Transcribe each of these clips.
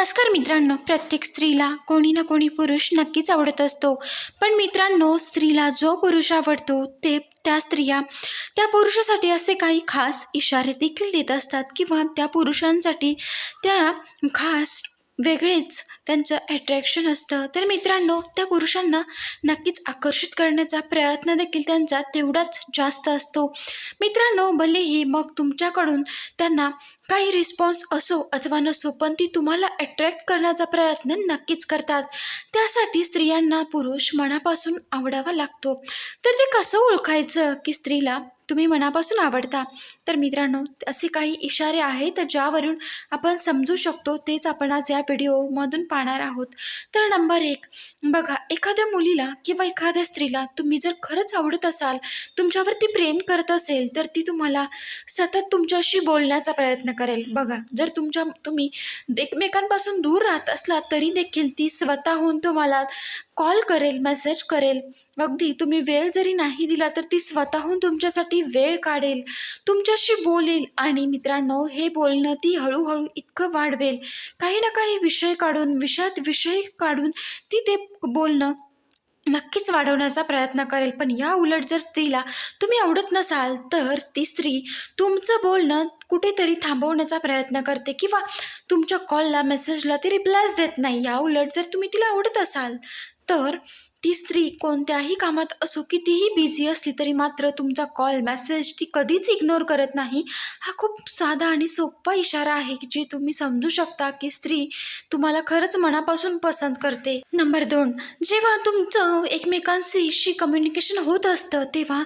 नमस्कार मित्रांनो प्रत्येक स्त्रीला कोणी ना कोणी पुरुष नक्कीच आवडत असतो. पण मित्रांनो स्त्रीला जो पुरुष आवडतो ते त्या स्त्रिया त्या पुरुषासाठी असे काही खास इशारे देखील देत असतात किंवा त्या पुरुषांसाठी त्या खास वेगळेच त्यांचं अट्रॅक्शन असतं. तर मित्रांनो त्या पुरुषांना नक्कीच आकर्षित करण्याचा प्रयत्न देखील त्यांचा तेवढाच जास्त असतो. मित्रांनो भलेही मग तुमच्याकडून त्यांना काही रिस्पॉन्स असो अथवा नसो पण ती तुम्हाला अट्रॅक्ट करण्याचा प्रयत्न नक्कीच करतात. त्यासाठी स्त्रियांना पुरुष मनापासून आवडावा लागतो. तर ते कसं ओळखायचं की स्त्रीला तुम्ही मनापासून आवडता? तर मित्रांनो असे काही इशारे आहेत ज्यावरून आपण समजू शकतो. तेच आपण आज या व्हिडिओमधून पाहणार आहोत. तर नंबर एक बघा एखाद्या मुलीला किंवा एखाद्या स्त्रीला तुम्ही जर खरंच आवडत असाल तुमच्यावरती प्रेम करत असेल तर ती तुम्हाला सतत तुमच्याशी बोलण्याचा प्रयत्न करेल. बघा जर तुमच्या तुम्ही एकमेकांपासून दूर राहत असला तरी देखील ती स्वतःहून तुम्हाला कॉल करेल मेसेज करेल. अगदी तुम्ही वेळ जरी नाही दिला तर ती स्वतःहून तुमच्यासाठी वेळ काढेल. तुमच्याशी बोलेल आणि मित्रांनो हे बोलणं ती हळूहळू इतकं वाढवेल. काही ना काही विषय काढून विषयात विषय काढून ती ते बोलणं नक्कीच वाढवण्याचा प्रयत्न करेल. पण या उलट जर स्त्रीला तुम्ही आवडत नसाल तर ती स्त्री तुमचं बोलणं कुठेतरी थांबवण्याचा प्रयत्न करते किंवा तुमच्या कॉलला मेसेजला ती रिप्लायच देत नाही. या उलट जर तुम्ही तिला आवडत असाल तर ती स्त्री कोणत्याही कामात असो कितीही बिझी असली तरी मात्र तुमचा कॉल मेसेज ती कधीच इग्नोर करत नाही. हा खूप साधा आणि सोपा इशारा आहे की जे तुम्ही समजू शकता की स्त्री तुम्हाला खरंच मनापासून पसंत करते. नंबर दोन जेव्हा तुमचं एकमेकांशी कम्युनिकेशन होत असतं तेव्हा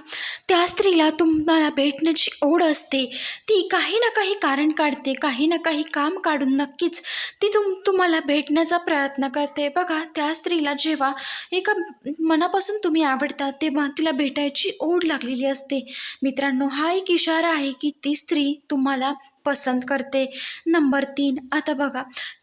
त्या स्त्रीला तुम्हाला भेटण्याची ओढ असते. ती काही ना काही कारण काढते काही ना काही काम काढून नक्कीच ती तुम तुम्हाला भेटण्याचा प्रयत्न करते. बघा त्या स्त्रीला जेव्हा एका मनापासून तुम्ही आवडता तेव्हा तिला भेटायची ओढ लागलेली असते. मित्रांनो हा एक इशारा आहे की ती स्त्री तुम्हाला पसंत करते. नंबर तीन आता बघा.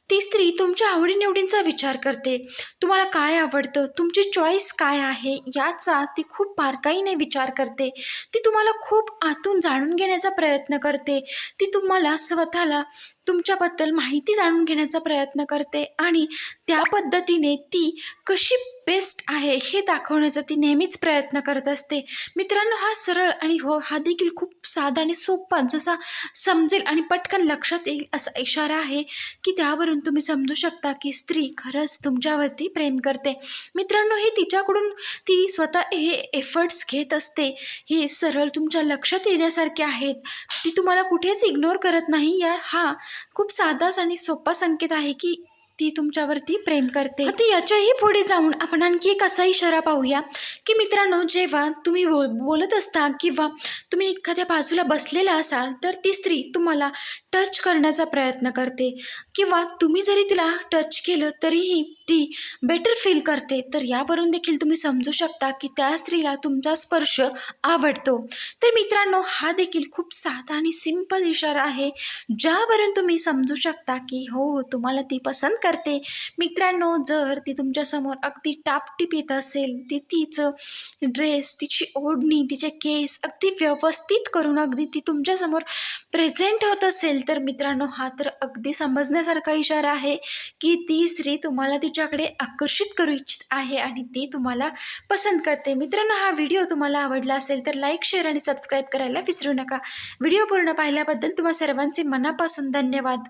ती स्त्री तुमच्या आवडीनिवडींचा विचार करते. तुम्हाला काय आवडतं? तुमची चॉईस काय आहे? याचा ती खूप बारकाईने विचार करते. ती तुम्हाला खूप आतून जाणून घेण्याचा प्रयत्न करते. ती तुम्हाला स्वतःला तुमच्याबद्दल माहिती जाणून घेण्याचा प्रयत्न करते आणि त्या पद्धतीने ती कशी बेस्ट आहे हे दाखवण्याचा ती नेहमीच प्रयत्न करत असते. मित्रांनो हा सरळ आणि हो हा देखील खूप साधा आणि सोपा जसा समजेल आणि पटकन लक्षात येईल असा इशारा आहे की त्यावरून तुम्ही समजू शकता की स्त्री खरंच तुमच्यावरती प्रेम करते. मित्रांनो हे तिच्याकडून ती स्वतः हे एफर्ट्स घेत असते. हे सरळ तुमच्या लक्षात येण्यासारखे आहेत. ती तुम्हाला कुठेच इग्नोर करत नाही. या हा खूप साधाच आणि सोपा संकेत आहे की ती तुमच्यावरती प्रेम करते. आता याच्याही पुढे जाऊन आपण आणखी एक असा इशारा पाहूया की मित्रांनो जेव्हा तुम्ही बोल बोलत असता किंवा तुम्ही एखाद्या बाजूला बसलेला असाल तर ती स्त्री तुम्हाला टच करण्याचा प्रयत्न करते. किंवा तुम्ही जरी तिला टच केलं तरीही ती बेटर फील करते. तर यावरून देखील तुम्ही समजू शकता की त्या स्त्रीला तुमचा स्पर्श आवडतो. तर मित्रांनो हा देखील खूप साधा आणि सिंपल इशारा आहे ज्यावरून तुम्ही समजू शकता की हो तुम्हाला ती पसंत कर करते. मित्रांनो जर ती तुमच्यासमोर अगदी टापटीप येत असेल ती तिचं ड्रेस तिची ओढणी तिचे केस अगदी व्यवस्थित करून अगदी ती तुमच्यासमोर प्रेझेंट होत असेल तर मित्रांनो हा तर अगदी समजण्यासारखा इशारा आहे की ती स्त्री तुम्हाला तिच्याकडे आकर्षित करू इच्छित आहे आणि ती तुम्हाला पसंत करते. मित्रांनो हा व्हिडिओ तुम्हाला आवडला असेल तर लाईक शेअर आणि सबस्क्राईब करायला विसरू नका. व्हिडिओ पूर्ण पाहिल्याबद्दल तुम्हा सर्वांचे मनापासून धन्यवाद.